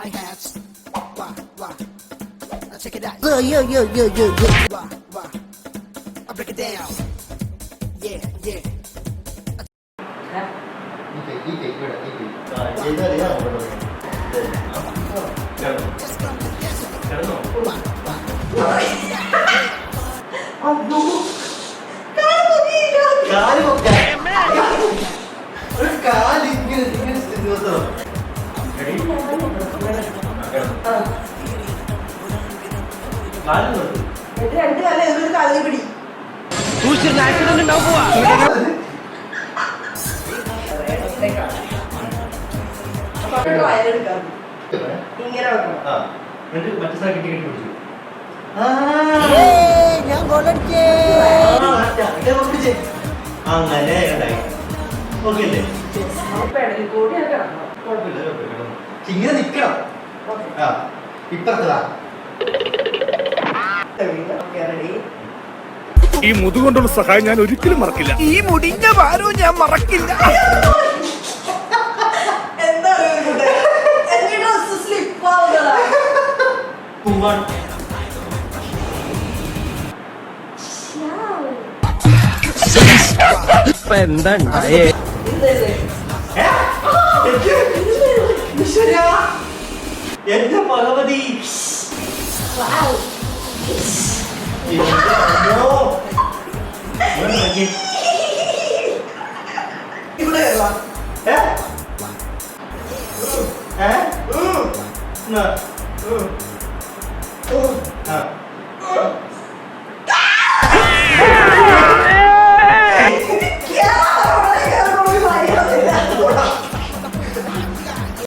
hi-hats. Wah, wah. Now check it out. Yo, yo, yo, yo, yo, yo. Wah, wah. I break it down. Yeah, yeah. ഈ രണ്ട് കാലം ഏതൊരു കാലിൽ പിടി. മറ്റേ കെട്ടി കെട്ടി പിടിച്ചു. ഏയ്, ഞാൻ ഗോളടിച്ചേ. അങ്ങനെ ഓക്കെ അല്ലേ? ഇങ്ങനെ നിക്കണം ആ ഇപ്പറത്തതാ ഈ മുതുകൊണ്ടുള്ള സഹായം ഞാൻ ഒരിക്കലും മറക്കില്ല. ഈ മുടിഞ്ഞ ഭാരവും ഞാൻ മറക്കില്ല. എന്താ എന്റെ dress gì mà cái vô bữa là gì cái bữa này là hả hả nè ừ